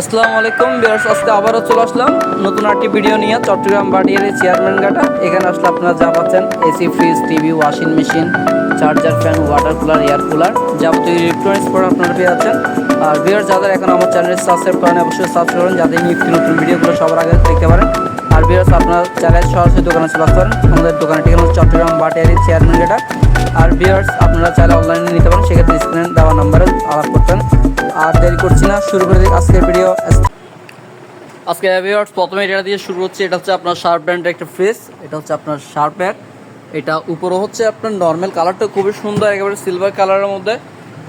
আসসালামু আলাইকুম বিয়ার্স আজকে আবারও চলে আসলাম নতুন একটি ভিডিও নিয়ে চট্টগ্রাম বাড়িয়ার চেয়ারম্যান গাটা এখানে আসলে আপনারা যা পাচ্ছেন, AC, fridge, TV, washing machine, charger fan, water cooler, air cooler, যাবতীয় ইলেকট্রনিক্স প্রোডাক্ট আপনারা পেয়ে যাচ্ছেন। আর বিয়ার যাদের এখন আমার চ্যানেল সাবস্ক্রাইব করেন, অবশ্যই সাবস্ক্রাইব করেন, যাতে নিত্য নতুন ভিডিওগুলো সবার আগে দেখতে পারেন। আর বিয়ার্স আপনারা চ্যানেল সরাসরি দোকানে চলে আসতে পারেন আমাদের দোকানের ঠিকানা হচ্ছে চট্টগ্রাম বাটিয়ারি চেয়ারম্যান গাটা আর বিয়ার্স আপনারা চাইলে অনলাইনে নিতে পারেন, সেক্ষেত্রে স্ক্রিনে দেওয়া নাম্বারে আলাপ করতেন। আর দেরি করছি না, শুরু করে দিই আজকের ভিডিও আজকে ভিউয়ার্স প্রথমে এটা দিয়ে শুরু হচ্ছে, এটা হচ্ছে আপনার শার্প ব্র্যান্ডের একটা ফ্রেস এটা হচ্ছে আপনার শার্পের এটা উপরে হচ্ছে আপনার নর্মাল কালারটা খুবই সুন্দর, একেবারে সিলভার কালারের মধ্যে।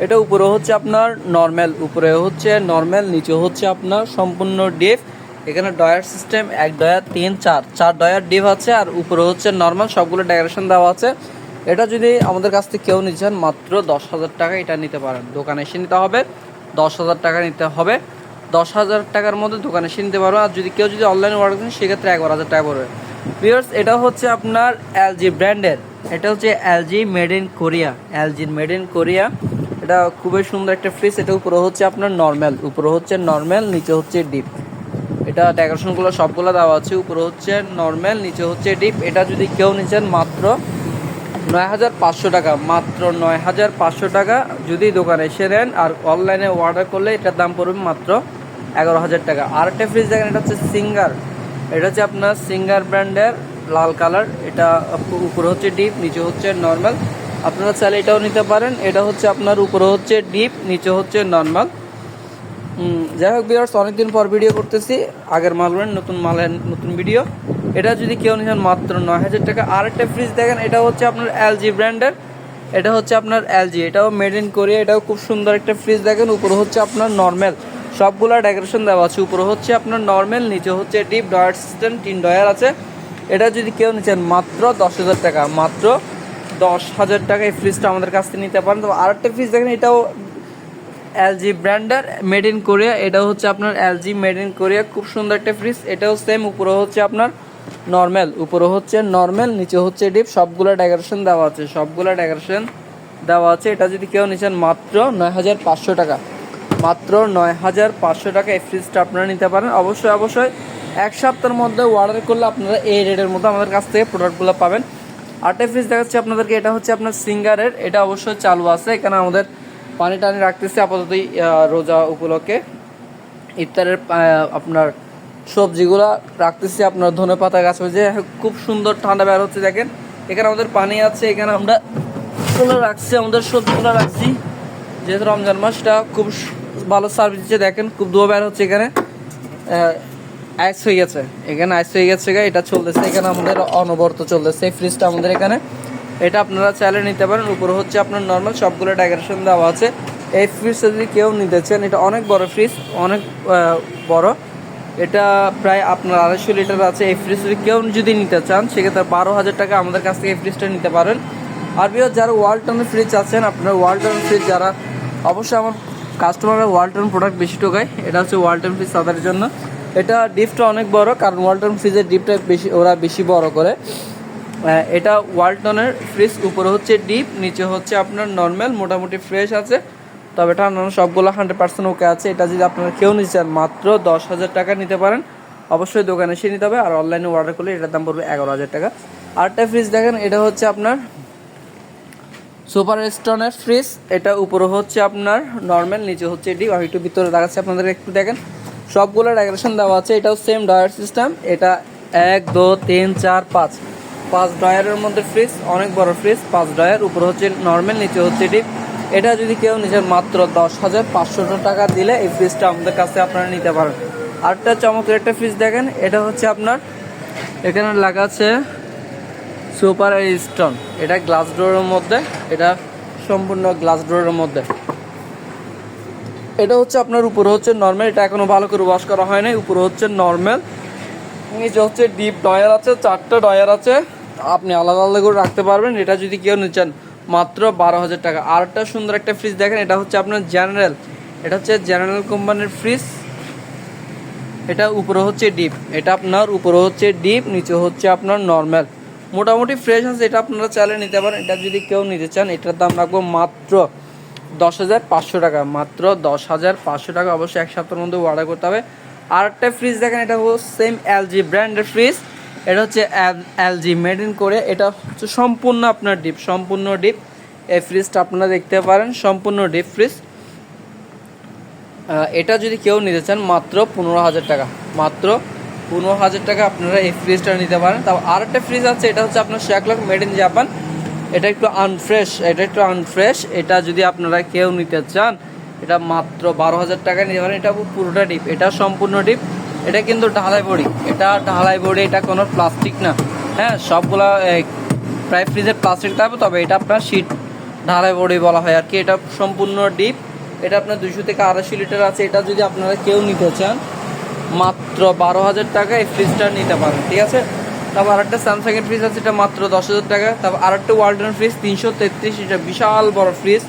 এটা উপরে হচ্ছে আপনার নর্মাল উপরে হচ্ছে নর্মাল নিচে হচ্ছে আপনার সম্পূর্ণ ডিপ এখানে ডয়ার সিস্টেম, এক ডয়ার তিন, চার। চার ডয়ার ডিপ আছে, আর উপরে হচ্ছে নর্মাল সবগুলো ডেকোরেশন দেওয়া আছে। এটা যদি আমাদের কাছ থেকে কেউ নিচ্ছেন মাত্র দশ হাজার টাকা এটা নিতে পারেন। দোকানে এসে নিতে হবে দশ হাজার টাকা নিতে হবে। দশ হাজার টাকার মধ্যে দোকানে এসে নিতে পারো। আর যদি কেউ যদি অনলাইনে অর্ডার করেন, সেক্ষেত্রে এগারো হাজার টাকা পড়বে। ভিউয়ার্স এটা হচ্ছে আপনার এলজি ব্র্যান্ডের এটা হচ্ছে এলজি মেড ইন কোরিয়া এলজির মেড ইন কোরিয়া এটা খুবই সুন্দর একটা ফ্রিজ এটা উপরে হচ্ছে আপনার নর্মাল উপরে হচ্ছে নর্মাল নিচে হচ্ছে ডিপ এটা ডেকোরেশনগুলো সবগুলো দেওয়া আছে। উপরে হচ্ছে নর্মাল নিচে হচ্ছে ডিপ এটা যদি কেউ নিচ্ছেন মাত্র নয় হাজার পাঁচশো টাকা। মাত্র নয় হাজার পাঁচশো টাকা যদি দোকানে এসে নেন, আর অনলাইনে অর্ডার করলে এটার দাম পড়বে মাত্র এগারো হাজার টাকা। আর একটা ফ্রিজ দেখেন, এটা হচ্ছে সিঙ্গার এটা হচ্ছে আপনার সিঙ্গার ব্র্যান্ডের লাল কালার এটা উপরে হচ্ছে ডিপ নিচে হচ্ছে নর্মাল আপনারা চাইলে এটাও নিতে পারেন। এটা হচ্ছে আপনার উপরে হচ্ছে ডিপ নিচে হচ্ছে নর্মাল যাই হোক বিয়ার্স অনেকদিন পর ভিডিও করতেছি। আগের মাল নতুন মালের নতুন ভিডিও এটা যদি কেউ নিচ্ছেন মাত্র নয় হাজার টাকা। আর একটা ফ্রিজ দেখেন, এটা হচ্ছে আপনার এলজি ব্র্যান্ডের এটা হচ্ছে আপনার এলজি এটাও মেড ইন কোরিয়া এটাও খুব সুন্দর একটা ফ্রিজ দেখেন। উপরে হচ্ছে আপনার নর্মাল সবগুলো ডেকোরেশন দেওয়া আছে। উপরে হচ্ছে আপনার নর্মাল নিচে হচ্ছে ডিপ ডয়ার সিস্টেম তিন ডয়ার আছে। এটা যদি কেউ নিচ্ছেন মাত্র দশ হাজার টাকা। মাত্র দশ হাজার টাকা এই ফ্রিজটা আমাদের কাছ থেকে নিতে পারেন। তো আরেকটা ফ্রিজ দেখেন, এটাও এলজি ব্র্যান্ডের মেড ইন কোরিয়া এটা হচ্ছে আপনার এলজি মেড ইন কোরিয়া খুব সুন্দর একটা ফ্রিজ এটাও সেম উপরে হচ্ছে আপনার নর্মাল উপরে হচ্ছে নর্মাল নিচে হচ্ছে ডিপ সবগুলো ডেকোরেশন দেওয়া আছে, সবগুলো ডেকোরেশন দেওয়া আছে। এটা যদি কেউ নিচ্ছেন মাত্র নয় হাজার পাঁচশো টাকা, মাত্র নয় হাজার পাঁচশো টাকা এই ফ্রিজটা আপনারা নিতে পারেন। অবশ্যই অবশ্যই এক সপ্তাহের মধ্যে অর্ডার করলে আপনারা এই রেটের মধ্যে আমাদের কাছ থেকে প্রোডাক্টগুলো পাবেন। আরেকটা ফ্রিজ দেখাচ্ছি আপনাদেরকে, এটা হচ্ছে আপনার সিঙ্গারের, এটা অবশ্যই চালু আছে। এখানে আমাদের পানি টানি রাখতেছি আপাতত রোজা উপলক্ষে। ইফতারের আপনার সবজিগুলা রাখতেছি, আপনার ধনে পাতা, গাছ হয়েছে। খুব সুন্দর ঠান্ডা বের হচ্ছে, দেখেন। এখানে আমাদের পানি আছে, এখানে আমরা রাখছি, আমাদের সবজিগুলো রাখছি। যেহেতু রমজান মাসটা খুব ভালো সার্ভিস দিচ্ছে, দেখেন, খুব ধোয়া বের হচ্ছে এখানে। আইস হয়ে গেছে। এখানে আইস হয়ে গেছে এটা চলতেছে, এখানে আমাদের অনবরত চলতেছে ফ্রিজটা আমাদের এখানে। এটা আপনারা চাইলে নিতে পারেন। উপরে হচ্ছে আপনার নর্মাল সবগুলো ডেকোরেশন দেওয়া আছে। এই ফ্রিজটা যদি কেউ নিতে চান, এটা অনেক বড় ফ্রিজ অনেক বড়। এটা প্রায় আপনার আড়াইশো লিটার আছে। এই ফ্রিজ যদি কেউ যদি নিতে চান, সেক্ষেত্রে বারো হাজার টাকা আমাদের কাছ থেকে এই ফ্রিজটা নিতে পারেন। আর বিও যারা ওয়ালটনের ফ্রিজ আছেন, আপনার ওয়ালটন ফ্রিজ যারা, অবশ্যই আমার কাস্টমাররা ওয়ালটন প্রোডাক্ট বেশি টোকায় এটা হচ্ছে ওয়ালটন ফ্রিজ তাদের জন্য। এটা ডিপটা অনেক বড়, কারণ ওয়ালটন ফ্রিজের ডিপটা বেশি, ওরা বেশি বড় করে। এটা ওয়ালটনের ফ্রিজ, উপরে হচ্ছে ডিপ, নিচে হচ্ছে আপনার নর্মাল, মোটামুটি ফ্রেশ আছে। তবে ঠান্ডা সবগুলো হান্ড্রেড পার্সেন্ট ওকে আছে। এটা যদি আপনারা কেউ নিতে চান, মাত্র দশ হাজার টাকা নিতে পারেন। অবশ্যই দোকানে এসে নিতে হবে, আর অনলাইনে অর্ডার করলে এটার দাম পড়বে এগারো হাজার টাকা। আরেকটা ফ্রিজ দেখেন, এটা হচ্ছে আপনার সুপার স্টোনের ফ্রিজ এটা উপরে হচ্ছে আপনার নর্মাল নিচে হচ্ছে ডিপ। আমি একটু ভিতরে দেখাচ্ছি আপনাদের, একটু দেখেন। সবগুলো ডেকোরেশন দেওয়া আছে, এটাও সেম ডয়ার সিস্টেম এটা এক, দু, তিন, চার, পাঁচ। পাঁচ ডয়ারের মধ্যে ফ্রিজ, অনেক বড় ফ্রিজ, পাঁচ ডয়ার উপরে হচ্ছে নর্মাল নিচে হচ্ছে ডিপ এটা যদি কেউ নিজের মাত্র দশ হাজার পাঁচশো টাকা দিলে এই ফ্রিজটা আমাদের কাছে আপনারা নিতে পারেন। আরেকটা চমকের একটা ফ্রিজ দেখেন, এটা হচ্ছে আপনার, এখানে লাগা আছে সুপার স্টোন এটা গ্লাস ডোরের মধ্যে, এটা সম্পূর্ণ গ্লাস ডোরের মধ্যে। এটা হচ্ছে আপনার, উপরে হচ্ছে নর্মাল এটা এখনও ভালো করে ওয়াশ করা হয় নাই উপরে হচ্ছে নর্মাল নিচে হচ্ছে ডিপ ডয়ার আছে, চারটা ডয়ার আছে। আপনি আলাদা আলাদা করে রাখতে পারবেন। এটা যদি কেউ নিচ্ছেন মাত্র বারো হাজার টাকা। আর একটা সুন্দর একটা ফ্রিজ দেখেন, এটা হচ্ছে আপনার জেনারেল এটা হচ্ছে জেনারেল কোম্পানির ফ্রিজ এটা উপরে হচ্ছে ডিপ এটা আপনার উপরে হচ্ছে ডিপ নিচে হচ্ছে আপনার নর্মাল মোটামুটি ফ্রেশ আছে, এটা আপনারা চাইলে নিতে পারেন। এটা যদি কেউ নিতে চান, এটার দাম রাখব মাত্র দশ হাজার পাঁচশো টাকা। মাত্র দশ হাজার পাঁচশো টাকা। অবশ্যই এক সপ্তাহের মধ্যে অর্ডার করতে হবে। আর একটা ফ্রিজ দেখেন, এটা হলো সেম এলজি ব্র্যান্ডের ফ্রিজ এটা হচ্ছে এলজি মেড ইন করে এটা হচ্ছে সম্পূর্ণ আপনার ডিপ, সম্পূর্ণ ডিপ। এই ফ্রিজটা আপনারা দেখতে পারেন, সম্পূর্ণ ডিপ ফ্রিজ। এটা যদি কেউ নিতে চান, মাত্র পনেরো হাজার টাকা। মাত্র পনেরো হাজার টাকা আপনারা এই ফ্রিজটা নিতে পারেন। তারপর আর একটা ফ্রিজ আছে, এটা হচ্ছে আপনার শ্যাকলক মেড ইন জাপান। এটা একটু আনফ্রেশ এটা একটু আনফ্রেশ এটা যদি আপনারা কেউ নিতে চান, এটা মাত্র বারো হাজার টাকা নিতে পারেন। এটা পুরোটা ডিপ, এটা সম্পূর্ণ ডিপ। এটা কিন্তু ঢালাই বড়ি। এটা ঢালাই বড়ি, এটা কোনো প্লাস্টিক না। হ্যাঁ সবগুলা প্রায় ফ্রিজের প্লাস্টিক থাকবে, তবে এটা আপনার শীট ঢালাই বড়ি বলা হয় আর কি। এটা সম্পূর্ণ ডিপ এটা আপনার দুশো থেকে আড়াইশো লিটার আছে। এটা যদি আপনারা কেউ নিতে চান, মাত্র বারো হাজার টাকা এই ফ্রিজটা নিতে পারেন, ঠিক আছে? তারপর আরেকটা স্যামসাংয়ের ফ্রিজ আছে, এটা মাত্র দশ হাজার টাকা। তারপর আরেকটা ওয়ার্ল্ডেন ফ্রিজ তিনশো তেত্রিশ, এটা বিশাল বড় ফ্রিজ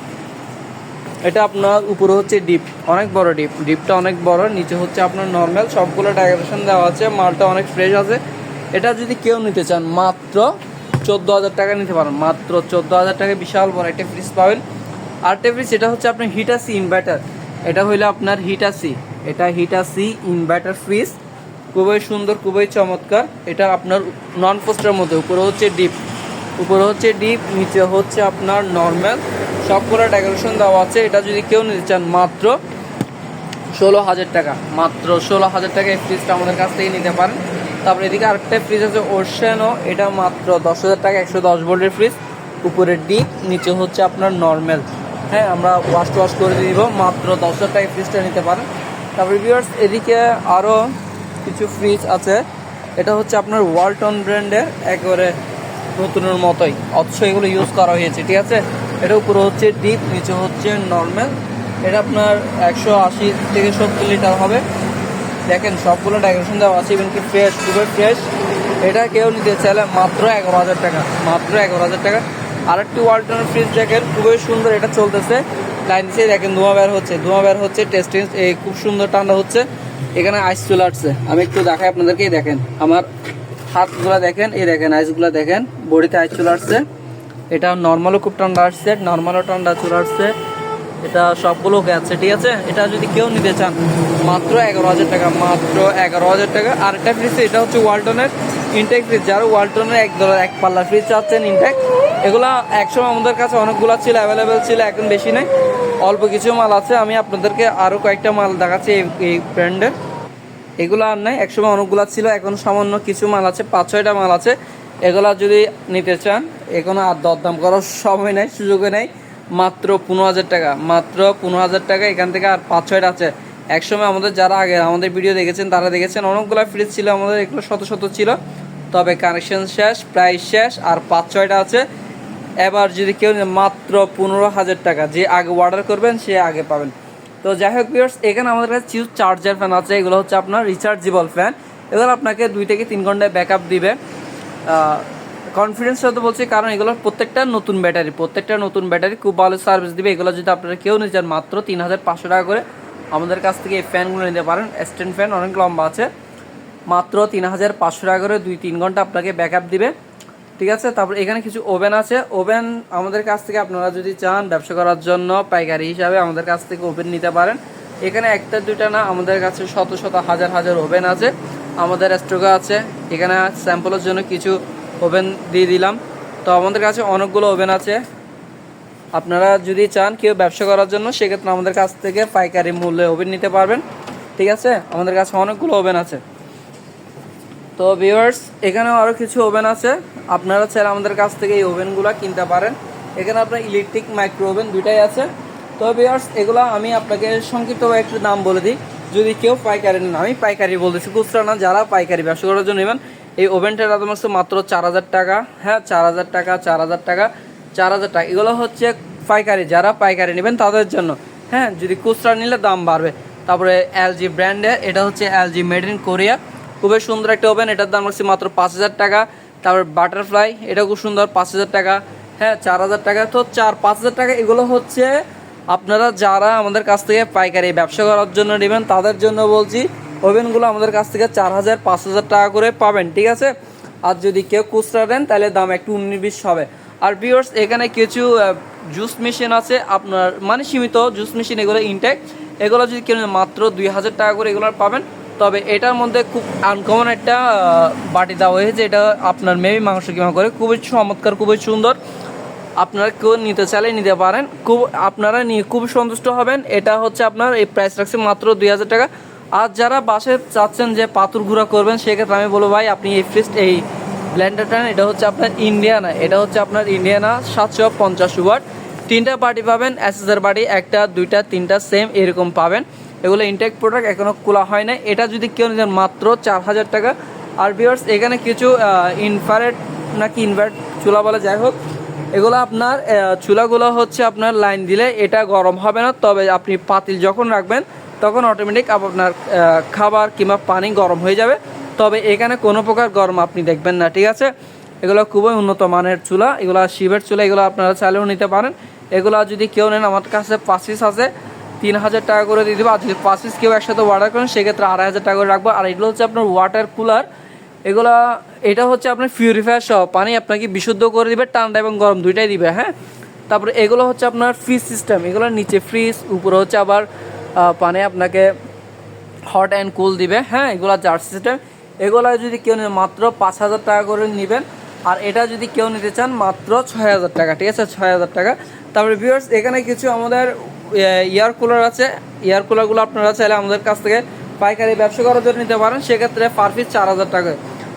এটা আপনার উপরে হচ্ছে ডিপ, অনেক বড় ডিপ। ডিপটা অনেক বড়, নিচে হচ্ছে আপনার নর্মাল সবগুলো ডেকোরেশন দেওয়া আছে, মালটা অনেক ফ্রেশ আছে। এটা যদি কেউ নিতে চান, মাত্র চোদ্দ হাজার টাকা নিতে পারেন, মাত্র চোদ্দ হাজার টাকা বিশাল বড় একটা ফ্রিজ পাবেন। আর একটা ফ্রিজ এটা হচ্ছে আপনার হিটাসি ইনভার্টার এটা হইল আপনার হিটাসি এটা হিটাসি ইনভার্টার ফ্রিজ খুবই সুন্দর, খুবই চমৎকার। এটা আপনার নন পোস্টের মধ্যে, উপরে হচ্ছে ডিপ। উপরে হচ্ছে ডিপ, নিচে হচ্ছে আপনার নর্মাল সবগুলো ডেকোরেশন দেওয়া আছে। এটা যদি কেউ নিতে চান, মাত্র ষোলো হাজার টাকা। মাত্র ষোলো হাজার টাকা এই ফ্রিজটা আমাদের কাছ থেকে নিতে পারেন। তারপরে এদিকে আরেকটা ফ্রিজ আছে ওরশানো এটা মাত্র দশ হাজার টাকা, একশো দশ ভোল্টের ফ্রিজ উপরে ডিপ, নিচে হচ্ছে আপনার নর্মাল হ্যাঁ আমরা ওয়াশ ওয়াশ করে দিব। মাত্র দশ হাজার টাকা ফ্রিজটা নিতে পারেন। তারপরে ভিউয়ার্স এদিকে আরও কিছু ফ্রিজ আছে। এটা হচ্ছে আপনার ওয়ালটন ব্র্যান্ডের একেবারে নতুনের মতোই। অথচ এগুলো ইউজ করা হয়েছে, ঠিক আছে? এটা উপরে হচ্ছে ডিপ নিচে হচ্ছে নর্মাল এটা আপনার একশো আশি থেকে সত্তর লিটার হবে। দেখেন, সবগুলো ডেকোরেশন দেওয়া আছে ইভেন কি ফ্রেশ খুবই ফ্রেশ এটা কেউ নিতে চাইলে মাত্র এগারো হাজার টাকা, মাত্র এগারো হাজার টাকা। আর একটি ওয়ালটনের ফ্রিজ দেখেন, খুবই সুন্দর এটা চলতেছে। লাইন দিয়ে দেখেন, ধোঁয়া বের হচ্ছে, ধোঁয়া বের হচ্ছে টেস্টিং, এই খুব সুন্দর ঠান্ডা হচ্ছে। এখানে আইস চলে আসছে। আমি একটু দেখাই আপনাদেরকেই দেখেন, আমার হাতগুলো দেখেন, এই দেখেন আইসগুলো দেখেন, বডিতে আইস চলে আসছে। এটা নর্মালও খুব ঠান্ডা আসছে নর্মালও ঠান্ডা চলে আসছে। এটা সবগুলো গেছে, ঠিক আছে? এটা যদি কেউ নিতে চান, মাত্র এগারো হাজার টাকা, মাত্র এগারো হাজার টাকা। আর একটা ফ্রিজ এটা হচ্ছে ওয়ালটনের ইনটেক ফ্রিজ যারা ওয়ালটনের এক ধরনের এক পাল্লা ফ্রিজ চাচ্ছেন ইনটেক এগুলা একসময় আমাদের কাছে অনেকগুলো ছিল অ্যাভেলেবেল ছিল, এখন বেশি নেই। অল্প কিছু মাল আছে, আমি আপনাদেরকে আরও কয়েকটা মাল দেখাচ্ছি এই এই ব্র্যান্ডের এগুলো আর নাই। একসময় অনেকগুলো ছিল, এখন সামান্য কিছু মাল আছে, পাঁচ ছয়টা মাল আছে। এগুলা যদি নিতে চান, এখনও আর দরদাম করার সময় নেই সুযোগে নেই। মাত্র পনেরো হাজার টাকা, মাত্র পনেরো হাজার টাকা, এখান থেকে আর পাঁচ ছয়টা আছে। একসময় আমাদের যারা আগে আমাদের ভিডিও দেখেছেন, তারা দেখেছেন, অনেকগুলো ফ্রিজ ছিল, আমাদের এগুলো শত শত ছিল। তবে কানেকশন শেষ প্রাইস শেষ, আর পাঁচ ছয়টা আছে। এবার যদি কেউ মাত্র পনেরো হাজার টাকা, যে আগে অর্ডার করবেন, সে আগে পাবেন। তো যাই হোক ভিউয়ার্স এখানে আমাদের কাছে চিউজ চার্জার ফ্যান আছে, এগুলো হচ্ছে আপনার রিচার্জেবল ফ্যান এগুলো আপনাকে দুই থেকে তিন ঘন্টায় ব্যাকআপ দিবে। কনফিডেন্স সাথে বলছি, কারণ এগুলো প্রত্যেকটা নতুন ব্যাটারি প্রত্যেকটা নতুন ব্যাটারি খুব ভালো সার্ভিস দিবে। এগুলো যদি আপনারা কেউ নিতে যান মাত্র তিন হাজার পাঁচশো টাকা করে আমাদের কাছ থেকে এই ফ্যানগুলো নিতে পারেন। স্ট্যান্ড ফ্যান অনেক লম্বা আছে। মাত্র তিন হাজার পাঁচশো টাকা করে দুই তিন ঘণ্টা আপনাকে ব্যাকআপ দিবে। ঠিক আছে? তারপর এখানে কিছু ওভেন আছে। ওভেন আমাদের কাছ থেকে আপনারা যদি চান ব্যবসা করার জন্য, পাইকারি হিসাবে আমাদের কাছ থেকে ওভেন নিতে পারেন। এখানে একটা, দুইটা না, আমাদের কাছে শত শত, হাজার হাজার ওভেন আছে। আমাদের স্টকে আছে। এখানে স্যাম্পলের জন্য কিছু ওভেন দিয়ে দিলাম। তো আমাদের কাছে অনেকগুলো ওভেন আছে। আপনারা যদি চান কেউ ব্যবসা করার জন্য, সেক্ষেত্রে আমাদের কাছ থেকে পাইকারি মূল্যে ওভেন নিতে পারবেন। ঠিক আছে? আমাদের কাছে অনেকগুলো ওভেন আছে। তো ভিউয়ার্স এখানেও আরও কিছু ওভেন আছে। আপনারা চাইলে আমাদের কাছ থেকে এই ওভেনগুলো কিনতে পারেন। এখানে আপনার ইলেকট্রিক মাইক্রো ওভেন দুইটাই আছে। তো ভিউয়ার্স এগুলো আমি আপনাকে সংক্ষিপ্তভাবে একটু দাম বলে দিই। যদি কেউ পাইকারি নেন, আমি পাইকারি বলতেছি, খুচরা না, যারা পাইকারি ব্যবসা করার জন্য নেবেন, এই ওভেনটার দাম মাত্র চার হাজার টাকা। হ্যাঁ চার হাজার টাকা, চার হাজার টাকা, চার হাজার টাকা। এগুলো হচ্ছে পাইকারি, যারা পাইকারি নেবেন তাদের জন্য। হ্যাঁ যদি খুচরা নিলে দাম বাড়বে। তারপরে এলজি ব্র্যান্ডের, এটা হচ্ছে এলজি মেড ইন কোরিয়া। খুবই সুন্দর একটা ওভেন, এটার দাম হচ্ছে মাত্র পাঁচ হাজার টাকা। তারপর বাটারফ্লাই এটা খুব সুন্দর, পাঁচ হাজার টাকা। হ্যাঁ চার হাজার টাকা। তো চার, পাঁচ হাজার টাকা, এগুলো হচ্ছে আপনারা যারা আমাদের কাছ থেকে পাইকারি ব্যবসা করার জন্য নেবেন, তাদের জন্য বলছি, ওভেনগুলো আমাদের কাছ থেকে চার হাজার, পাঁচ হাজার টাকা করে পাবেন, ঠিক আছে? আর যদি কেউ খুচরা দেন, তাহলে দাম একটু উনিশ বিশ হবে। আর ভিউয়ার্স এখানে কিছু জুস মেশিন আছে, আপনার মানে সীমিত জুস মেশিন এগুলো ইনটেক এগুলো যদি কেনেন মাত্র দুই হাজার টাকা করে এগুলো পাবেন। তবে এটার মধ্যে খুব আনকমন একটা বাটি দেওয়া হয়েছে এটা আপনার মেবি মাংস কিমা করে। খুবই চমৎকার খুবই সুন্দর। আপনারা কেউ নিতে চাইলে নিতে পারেন। খুব আপনারা নিয়ে খুব সন্তুষ্ট হবেন। এটা হচ্ছে আপনার এই প্রাইস রাখছে মাত্র দুই হাজার টাকা। আর যারা বাসে চাচ্ছেন যে পাথর ঘুরা করবেন সেক্ষেত্রে আমি বলব ভাই আপনি এই ফ্রিজ এই ব্লেন্ডারটা নেন, এটা হচ্ছে আপনার ইন্ডিয়ানা এটা হচ্ছে আপনার ইন্ডিয়ানা সাতশো পঞ্চাশ ওয়াট। তিনটা পার্টি পাবেন অ্যাসেসের বাড়ি একটা দুইটা তিনটা সেম এরকম পাবেন। এগুলো ইনটেক প্রোডাক্ট এখনও খোলা হয় না এটা যদি কেউ নিতেন মাত্র চার হাজার টাকা। আর বিয়ার্স এখানে কিছু ইনফারেট নাকি ইনভার্ট চুলা বলে, যাই হোক, এগুলো আপনার চুলাগুলো হচ্ছে আপনার লাইন দিলে এটা গরম হবে না। তবে আপনি পাতিল যখন রাখবেন, তখন অটোমেটিক আপনার খাবার কিংবা পানি গরম হয়ে যাবে। তবে এখানে কোনো প্রকার গরম আপনি দেখবেন না, ঠিক আছে? এগুলো খুবই উন্নত মানের চুলা। এগুলো শিবের চুলা, এগুলো আপনারা চাইলেও নিতে পারেন। এগুলো যদি কেউ নেন, আমার কাছে পাঁচ পিস আছে। তিন হাজার টাকা করে দিয়ে দেবো। আর যদি পাঁচ পিস কেউ একসাথে অর্ডার করেন, সেক্ষেত্রে আড়াই হাজার টাকা করে রাখব। আর এগুলো হচ্ছে আপনার ওয়াটার কুলার এগুলো, এটা হচ্ছে আপনার পিউরিফায়ার সহ পানি আপনাকে বিশুদ্ধ করে দিবে, ঠান্ডা এবং গরম দুইটাই দিবে হ্যাঁ? তারপরে এগুলো হচ্ছে আপনার ফ্রিজ সিস্টেম এগুলোর নিচে ফ্রিজ উপরে হচ্ছে আবার পানি আপনাকে হট অ্যান্ড কুল দিবে হ্যাঁ? এগুলো জার সিস্টেম এগুলো যদি কেউ নেন মাত্র পাঁচ হাজার টাকা করে নেবেন। আর এটা যদি কেউ নিতে চান, মাত্র ছয় হাজার টাকা, ঠিক আছে? ছয় হাজার টাকা। তারপরে ভিউয়ার্স এখানে কিছু আমাদের এয়ার কুলার আছে। এয়ার কুলারগুলো আপনারা চাইলে আমাদের কাছ থেকে পাইকারি ব্যবসা করার জন্য নিতে পারেন। সেক্ষেত্রে পার পিস চার হাজার টাকা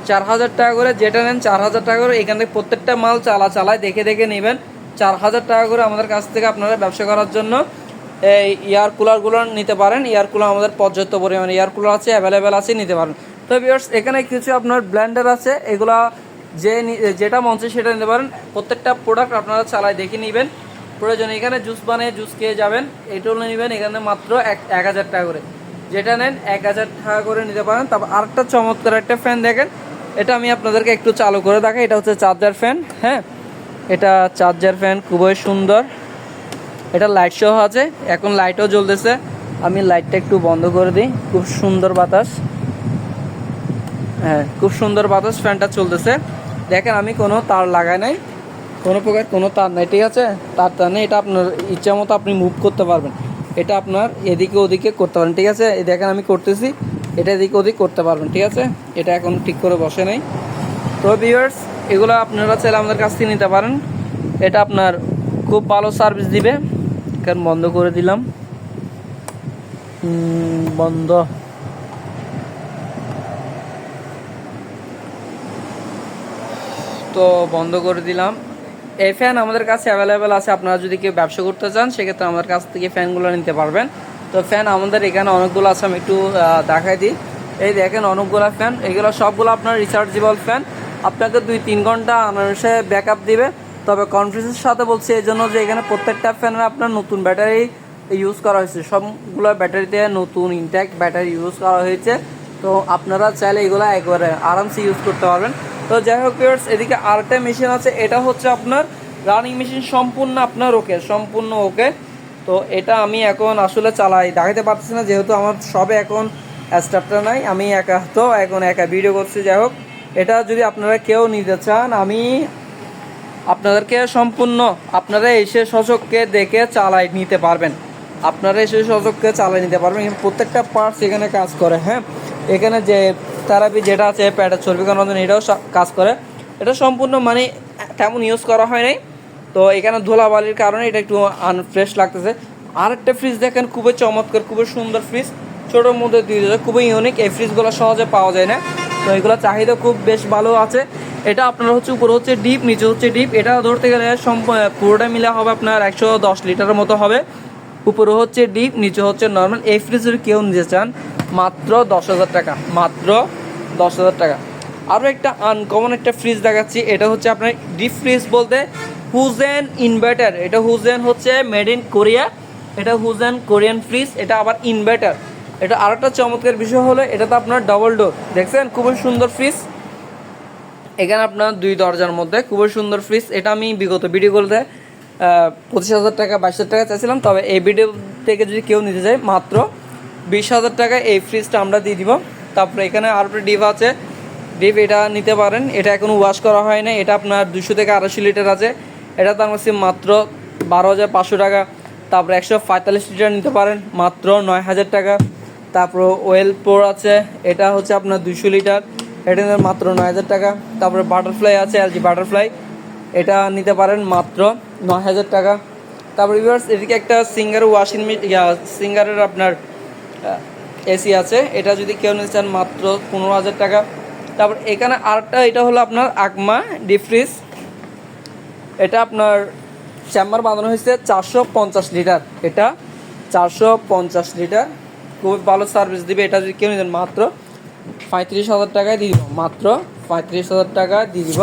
চার হাজার টাকা করে যেটা নেন চার হাজার টাকা করে। এখান থেকে প্রত্যেকটা মাল চালা চালায় দেখে দেখে নেবেন। চার হাজার টাকা করে আমাদের কাছ থেকে আপনারা ব্যবসা করার জন্য এই এয়ার কুলারগুলো নিতে পারেন। এয়ার কুলার আমাদের পর্যাপ্ত পরিমাণে এয়ার কুলার আছে অ্যাভেলেবেল আছে, নিতে পারেন। তো ভিউয়ার্স এখানে কিছু আপনার ব্ল্যান্ডার আছে। এগুলা যে যেটা মঞ্চে সেটা নিতে পারেন। প্রত্যেকটা প্রোডাক্ট আপনারা চালায় দেখে নেবেন। প্রয়োজন এখানে জুস বানিয়ে জুস খেয়ে যাবেন। এটাও নেবেন এখানে মাত্র এক এক হাজার টাকা করে। যেটা নেন এক হাজার টাকা করে নিতে পারেন। তারপর আরেকটা চমৎকার একটা ফ্যান দেখেন। এটা আমি আপনাদেরকে একটু চালু করে দেখাই। এটা হচ্ছে চার্জার ফ্যান হ্যাঁ? এটা চার্জার ফ্যান খুবই সুন্দর। এটা লাইট সহ আছে। এখন লাইটও জ্বলতেছে। আমি লাইটটা একটু বন্ধ করে দিই। খুব সুন্দর বাতাস। হ্যাঁ খুব সুন্দর বাতাস ফ্যানটা চলতেছে। দেখেন আমি কোনো তার লাগাই নাই। কোনো প্রকার কোনো তার নাই, ঠিক আছে? তার তার নেই, এটা আপনার ইচ্ছা মতো আপনি মুভ করতে পারবেন। এটা আপনার এদিকে ওদিকে করতে পারেন, ঠিক আছে? এই দেখেন আমি করতেছি, এটা এদিকে ওদিক করতে পারবেন, ঠিক আছে? এটা এখন ঠিক করে বসে নেই। তো ভিউয়ার্স এগুলো আপনারা চাইলে আমাদের কাছ থেকে নিতে পারেন। এটা আপনার খুব ভালো সার্ভিস দিবে। কারণ বন্ধ করে দিলাম। বন্ধ। তো বন্ধ করে দিলাম। এই ফ্যান আমাদের কাছে অ্যাভেলেবেল আছে, আপনারা যদি কেউ ব্যবসা করতে চান, সেক্ষেত্রে আমাদের কাছ থেকে ফ্যানগুলো নিতে পারবেন। তো ফ্যান আমাদের এখানে অনেকগুলো আছে, আমি একটু দেখাই দিই। এই দেখেন অনেকগুলো ফ্যান এগুলো সবগুলো আপনার রিচার্জেবল ফ্যান আপনাকে দুই তিন ঘণ্টা আনারসে ব্যাকআপ দিবে। তবে কনফিডেন্সের সাথে বলছি এই জন্য যে এখানে প্রত্যেকটা ফ্যানের আপনার নতুন ব্যাটারি ইউজ করা হয়েছে। সবগুলো ব্যাটারিতে নতুন ইনট্যাক্ট ব্যাটারি ইউজ করা হয়েছে। তো আপনারা চাইলে এগুলো একবারে আরামসে ইউজ করতে পারবেন। তো যাই হোক ভিউয়ার্স এদিকে আরেকটা মেশিন আছে, এটা হচ্ছে আপনার রানিং মেশিন সম্পূর্ণ আপনার ওকে সম্পূর্ণ ওকে তো এটা আমি এখন আসলে চালাই, দেখাতে পারতেছি না, যেহেতু আমার সবে এখন স্টাফটা নাই, আমি একা, তো এখন একা ভিডিও করছি, যাই হোক। এটা যদি আপনারা কেউ নিতে চান, আমি আপনাদেরকে সম্পূর্ণ, আপনারা এসে সচককে দেখে চালাই নিতে পারবেন। আপনারা এসে সচককে চালাই নিতে পারবেন প্রত্যেকটা পার্টস এখানে কাজ করে হ্যাঁ? এখানে যে থেরাপি যেটা আছে প্যাডের চর্বি কমানোর জন্য এটাও কাজ করে। এটা সম্পূর্ণ মানে তেমন ইউজ করা হয় নাই। তো এখানে ধুলাবালির কারণে এটা একটু আনফ্রেশ লাগতেছে। আরেকটা ফ্রিজ দেখেন, খুবই চমৎকার, খুবই সুন্দর ফ্রিজ ছোটোর মধ্যে দিয়ে দেয় খুবই ইউনিক এই ফ্রিজগুলো সহজে পাওয়া যায় না। তো এগুলো চাহিদা খুব বেশ ভালো আছে। এটা আপনার হচ্ছে উপরে হচ্ছে ডিপ নিচে হচ্ছে ডিপ এটা ধরতে গেলে পুরোটা মিলে হবে আপনার একশো দশ লিটারের মতো হবে। উপরে হচ্ছে ডিপ নিচে হচ্ছে নর্মাল এই ফ্রিজের কেউ নিতে চান মাত্র দশ হাজার টাকা। মাত্র দশ হাজার টাকা। আরও একটা আনকমন একটা ফ্রিজ দেখাচ্ছি, এটা হচ্ছে আপনার ডিপ ফ্রিজ বলতে হুজেন ইনভার্টার এটা হুজেন হচ্ছে মেড ইন কোরিয়া এটা হুজেন কোরিয়ান ফ্রিজ এটা আবার ইনভার্টার এটা আরেকটা চমৎকার বিষয় হলো এটা তো আপনার ডবল ডোর দেখছেন? খুবই সুন্দর ফ্রিজ এখানে আপনার দুই দরজার মধ্যে খুবই সুন্দর ফ্রিজ এটা আমি বিগত ভিডিওগুলোতে পঁচিশ হাজার টাকা, বাইশ হাজার টাকা চাইছিলাম, তবে এই ভিডিও থেকে যদি কেউ নিতে চায়, মাত্র বিশ হাজার টাকা এই ফ্রিজটা আমরা দিয়ে দিব। তারপরে এখানে আর একটা ডিপ আছে। ডিপ এটা নিতে পারেন। এটা এখনও ওয়াশ করা হয় না এটা আপনার দুশো থেকে আড়াইশো লিটার আছে। এটা দাম হচ্ছে মাত্র বারো হাজার পাঁচশো টাকা। তারপরে একশো পঁয়তাল্লিশ লিটার নিতে পারেন। মাত্র নয় হাজার টাকা। তারপর ওয়েল পোর আছে। এটা হচ্ছে আপনার দুশো লিটার। এটা মাত্র নয় হাজার টাকা। তারপরে বাটারফ্লাই আছে এলজি বাটারফ্লাই এটা নিতে পারেন মাত্র নয় হাজার টাকা। তারপর ভিউয়ার্স এদিকে একটা সিঙ্গার ওয়াশিং মেশিন সিঙ্গারের আপনার এসি আছে। এটা যদি কেউ নিতে চান মাত্র পনেরো হাজার টাকা। তারপর এখানে আরেকটা, এটা হলো আপনার আকমা ডিপ ফ্রিজ এটা আপনার চেম্বার বাঁধানো হয়েছে চারশো পঞ্চাশ লিটার। এটা চারশো পঞ্চাশ লিটার। খুব ভালো সার্ভিস দিবে। এটা যদি কেউ নিতেন মাত্র পঁয়ত্রিশ হাজার টাকায় দিয়ে দিব। মাত্র পঁয়ত্রিশ হাজার টাকা দিয়ে দিব।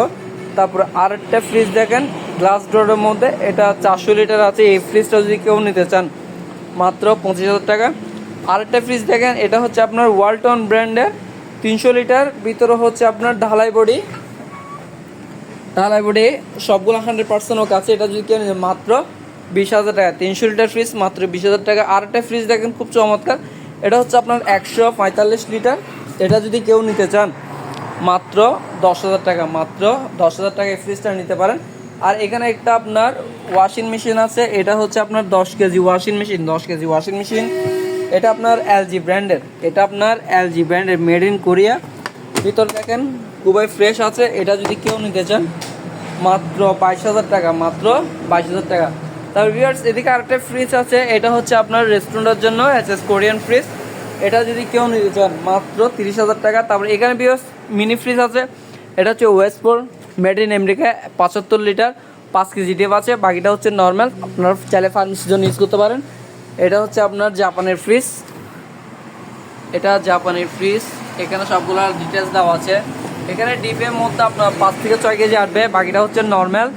তারপরে আরেকটা ফ্রিজ দেখেন গ্লাস ডোরের মধ্যে। এটা চারশো লিটার আছে। এই ফ্রিজটা যদি কেউ নিতে চান মাত্র পঁচিশ হাজার টাকা। আরেকটা ফ্রিজ দেখেন, এটা হচ্ছে আপনার ওয়ালটন ব্র্যান্ডের তিনশো লিটার ভিতরে হচ্ছে আপনার ঢালাই বডি ঢালাই বডি সবগুলো হান্ড্রেড পার্সেন্ট ও কাছে, এটা যদি কেউ নিতে মাত্র বিশ হাজার টাকা। তিনশো লিটার ফ্রিজ মাত্র বিশ হাজার টাকা। আরেকটা ফ্রিজ দেখেন, খুব চমৎকার। এটা হচ্ছে আপনার একশো পঁয়তাল্লিশ লিটার এটা যদি কেউ নিতে চান, মাত্র দশ হাজার টাকা, মাত্র দশ হাজার টাকা ফ্রিজটা নিতে পারেন। আর এখানে একটা আপনার ওয়াশিং মেশিন আছে, এটা হচ্ছে আপনার দশ কেজি ওয়াশিং মেশিন দশ কেজি ওয়াশিং মেশিন এটা আপনার এলজি ব্র্যান্ডের এটা আপনার এলজি ব্র্যান্ডের মেড ইন কোরিয়া ভিতর দেখেন, খুবই ফ্রেশ আছে। এটা যদি কেউ নিতে চান, মাত্র বাইশ হাজার টাকা, মাত্র বাইশ হাজার টাকা। তারপর ভিউয়ার্স এদিকে আরেকটা ফ্রিজ আছে। এটা হচ্ছে আপনার রেস্টুরেন্টের জন্য এস এস কোরিয়ান ফ্রিজ এটা যদি কেউ নিতে চান, মাত্র তিরিশ হাজার টাকা। তারপর এখানে ভিউয়ার্স মিনি ফ্রিজ আছে। এটা হচ্ছে ওয়েস্টপোর মেড ইন আমেরিকা পঁচাত্তর লিটার পাঁচ কেজি ডিপ আছে। বাকিটা হচ্ছে নর্মাল আপনার চাইলে ফার্মেসির জন্য ইউজ করতে পারেন। এটা হচ্ছে আপনার জাপানের ফ্রিজ। এটা জাপানের ফ্রিজ। এখানে সবগুলো ডিটেলস দেওয়া আছে। এখানে ডিপের মধ্যে আপনার পাঁচ থেকে ছয় কেজি আসবে, বাকিটা হচ্ছে নর্মাল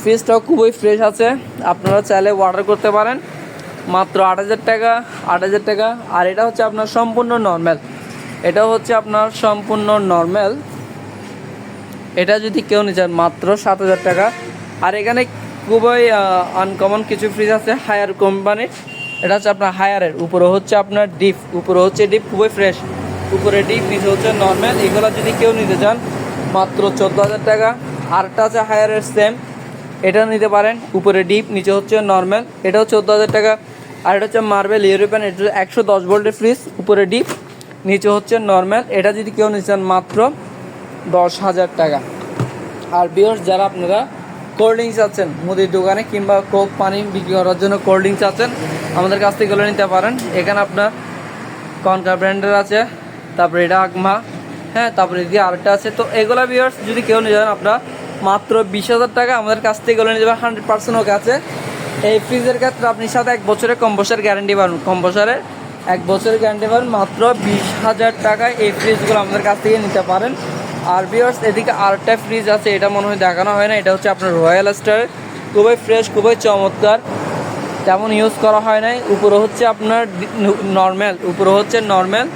ফ্রিজটাও খুবই ফ্রেশ আছে। আপনারা চাইলে অর্ডার করতে পারেন। মাত্র আট হাজার টাকা, আট হাজার টাকা। আর এটা হচ্ছে আপনার সম্পূর্ণ নর্মাল এটা হচ্ছে আপনার সম্পূর্ণ নর্মাল এটা যদি কেউ নিয়ে যান মাত্র সাত হাজার টাকা। আর এখানে খুবই আনকমন কিছু ফ্রিজ আছে হায়ার কোম্পানির এটা হচ্ছে আপনার হায়ারের উপরে হচ্ছে আপনার ডিপ উপরে হচ্ছে ডিপ খুবই ফ্রেশ উপরে ডিপ নিচে হচ্ছে নর্মাল এগুলো যদি কেউ নিতে চান, মাত্র চোদ্দ হাজার টাকা। আরটা আছে হায়ারের সেম এটা নিতে পারেন, উপরে ডিপ নিচে হচ্ছে নর্মাল এটাও চোদ্দ হাজার টাকা। আর এটা হচ্ছে মার্বেল ইউরোপিয়ান এটা একশো দশ ভোল্টের ফ্রিজ উপরে ডিপ নিচে হচ্ছে নর্মাল এটা যদি কেউ নিতে চান, মাত্র দশ হাজার টাকা। আর বিয়ার্স যারা আপনারা কোল্ড ড্রিঙ্কস আছেন মুদির দোকানে কিংবা কোক পানি বিক্রি করার জন্য কোল্ড ড্রিঙ্কস আছেন, আমাদের কাছ থেকে নিতে পারেন। এখানে আপনার কনকা ব্র্যান্ডের আছে, তারপরে এটা আকমা হ্যাঁ তারপরে এদিকে আরেকটা আছে। তো এগুলো বিয়ার্স যদি কেউ নিয়ে যান আপনারা মাত্র বিশ হাজার টাকা আমাদের কাছ থেকে এগুলো নিয়ে যাবেন হান্ড্রেড পার্সেন্ট ওকে আছে। এই ফ্রিজের ক্ষেত্রে আপনি সাথে এক বছরের কম বছরের গ্যারান্টি পাবেন। কম বছরের এক বছরের গ্যারান্টি পাবেন মাত্র বিশ হাজার টাকায় এই ফ্রিজগুলো আমাদের কাছ থেকে নিতে পারেন। আর বিয়ার্স এদিকে আরেকটা ফ্রিজ আছে, এটা মনে হয় দেখানো হয় না, এটা হচ্ছে আপনার রয়্যাল স্টার খুবই ফ্রেশ খুবই চমৎকার। তেমন ইউজ করা হয় নাই। উপরে হচ্ছে আপনার নর্মাল উপরে হচ্ছে নর্মাল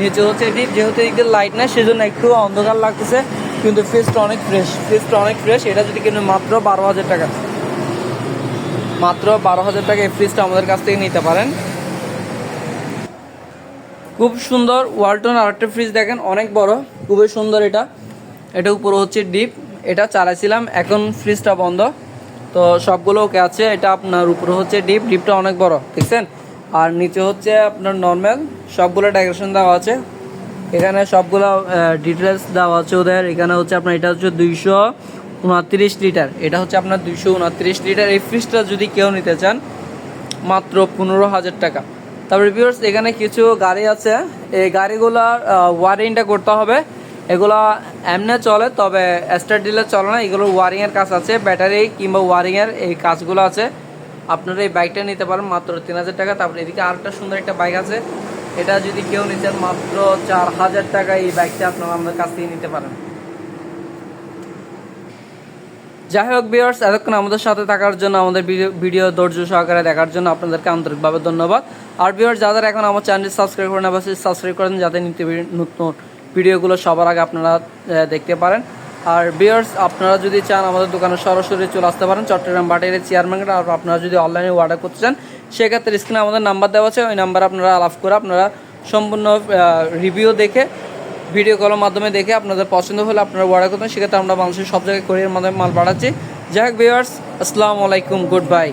নিচে হচ্ছে ডিপ যেহেতু এদিকে লাইট নাই, সেজন্য একটু অন্ধকার লাগতেছে, কিন্তু ফ্রিজটা অনেক ফ্রেশ ফ্রিজটা অনেক ফ্রেশ এটা যদি কিনে মাত্র বারো হাজার টাকা, মাত্র বারো হাজার টাকা এই ফ্রিজটা আমাদের কাছ থেকে নিতে পারেন। খুব সুন্দর ওয়ালটন আরেকটা ফ্রিজ দেখেন, অনেক বড়, খুবই সুন্দর এটা। এটা উপরে হচ্ছে ডিপ এটা চালাইছিলাম, এখন ফ্রিজটা বন্ধ। তো সবগুলো ওকে আছে, এটা আপনার উপরে হচ্ছে ডিপ ডিপটা অনেক বড়, দেখছেন? আর নিচে হচ্ছে আপনার নর্মাল সবগুলো ডেকোরেশন দেওয়া আছে। এখানে সবগুলো ডিটেলস দেওয়া আছে ওদের। এখানে হচ্ছে আপনার, এটা হচ্ছে দুইশো উনত্রিশ লিটার এটা হচ্ছে আপনার দুইশো উনত্রিশ লিটার এই ফ্রিজটা যদি কেউ নিতে চান, মাত্র পনেরো হাজার টাকা। তারপরে ভিউয়ার্স এখানে কিছু গাড়ি আছে। এই গাড়িগুলোর ওয়ারিংটা করতে হবে। এগুলো এমনি চলে, তবে স্টার ডিলে চলে না। এগুলোর ওয়ারিংয়ের কাজ আছে। ব্যাটারি কিংবা ওয়ারিংয়ের এই কাজগুলো আছে। আপনারা এই বাইকটা নিতে পারেন মাত্র তিন হাজার টাকা। তারপরে এদিকে আরেকটা সুন্দর একটা বাইক আছে। এটা যদি কেউ নিতে চান, মাত্র চার হাজার টাকা এই বাইকটা আপনারা আমাদের কাছ থেকে নিতে পারেন। যাই হোক বিয়ার্স এতক্ষণ আমাদের সাথে থাকার জন্য, আমাদের ভিডিও ধৈর্য সহকারে দেখার জন্য আপনাদেরকে আন্তরিকভাবে ধন্যবাদ। আর বিয়ার্স যাদের এখন আমার চ্যানেল সাবস্ক্রাইব করেন অবশ্যই সাবস্ক্রাইব করেন, যাতে নিত্য নতুন ভিডিওগুলো সবার আগে আপনারা দেখতে পারেন। আর বিয়ার্স আপনারা যদি চান আমাদের দোকানে সরাসরি চলে আসতে পারেন, চট্টগ্রাম বাটিয়ার চেয়ারম্যান আর আপনারা যদি অনলাইনে অর্ডার করতে চান, সেক্ষেত্রে স্ক্রিনে আমাদের নাম্বার দেওয়া আছে, ওই নাম্বার আপনারা আলাপ করে আপনারা সম্পূর্ণ রিভিউ দেখে ভিডিও কলের মাধ্যমে দেখে আপনাদের পছন্দ হলে আপনারা অর্ডার করতেন সেক্ষেত্রে আমরা মানুষের সব জায়গায় কোরিয়ার মাধ্যমে মাল বাড়াচ্ছি। যাই হোক ভিউয়ার্স আসসালামু আলাইকুম গুড বাই